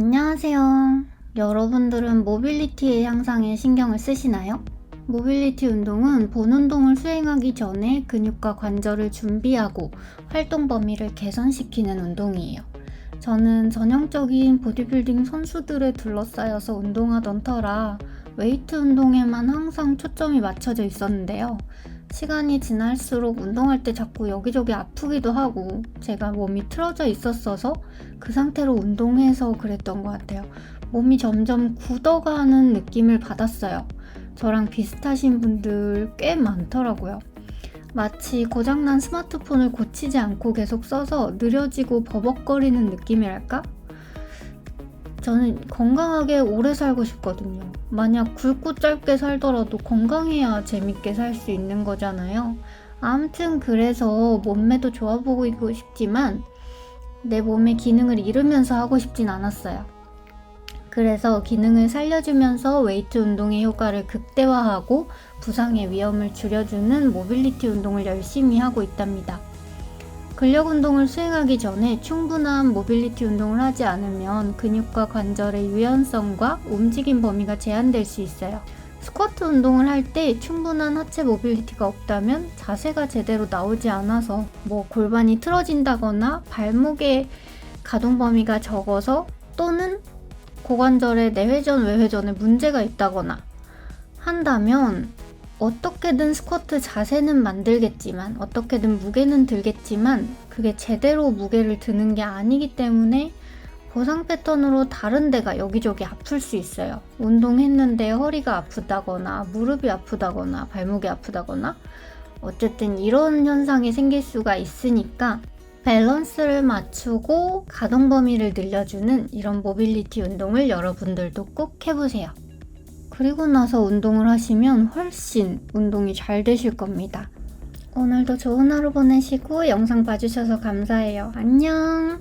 안녕하세요. 여러분들은 모빌리티의 향상에 신경을 쓰시나요? 모빌리티 운동은 본 운동을 수행하기 전에 근육과 관절을 준비하고 활동 범위를 개선시키는 운동이에요. 저는 전형적인 보디빌딩 선수들에 둘러싸여서 운동하던 터라 웨이트 운동에만 항상 초점이 맞춰져 있었는데요. 시간이 지날수록 운동할 때 자꾸 여기저기 아프기도 하고 제가 몸이 틀어져 있었어서 그 상태로 운동해서 그랬던 것 같아요. 몸이 점점 굳어가는 느낌을 받았어요. 저랑 비슷하신 분들 꽤 많더라고요. 마치 고장난 스마트폰을 고치지 않고 계속 써서 느려지고 버벅거리는 느낌이랄까? 저는 건강하게 오래 살고 싶거든요. 만약 굵고 짧게 살더라도 건강해야 재밌게 살 수 있는 거잖아요. 아무튼 그래서 몸매도 좋아 보이고 싶지만 내 몸의 기능을 잃으면서 하고 싶진 않았어요. 그래서 기능을 살려주면서 웨이트 운동의 효과를 극대화하고 부상의 위험을 줄여주는 모빌리티 운동을 열심히 하고 있답니다. 근력 운동을 수행하기 전에 충분한 모빌리티 운동을 하지 않으면 근육과 관절의 유연성과 움직임 범위가 제한될 수 있어요. 스쿼트 운동을 할 때 충분한 하체 모빌리티가 없다면 자세가 제대로 나오지 않아서 뭐 골반이 틀어진다거나 발목의 가동 범위가 적어서 또는 고관절의 내회전 외회전에 문제가 있다거나 한다면 어떻게든 스쿼트 자세는 만들겠지만 어떻게든 무게는 들겠지만 그게 제대로 무게를 드는 게 아니기 때문에 보상 패턴으로 다른 데가 여기저기 아플 수 있어요. 운동했는데 허리가 아프다거나 무릎이 아프다거나 발목이 아프다거나 어쨌든 이런 현상이 생길 수가 있으니까 밸런스를 맞추고 가동 범위를 늘려주는 이런 모빌리티 운동을 여러분들도 꼭 해보세요. 그리고 나서 운동을 하시면 훨씬 운동이 잘 되실 겁니다. 오늘도 좋은 하루 보내시고 영상 봐주셔서 감사해요. 안녕!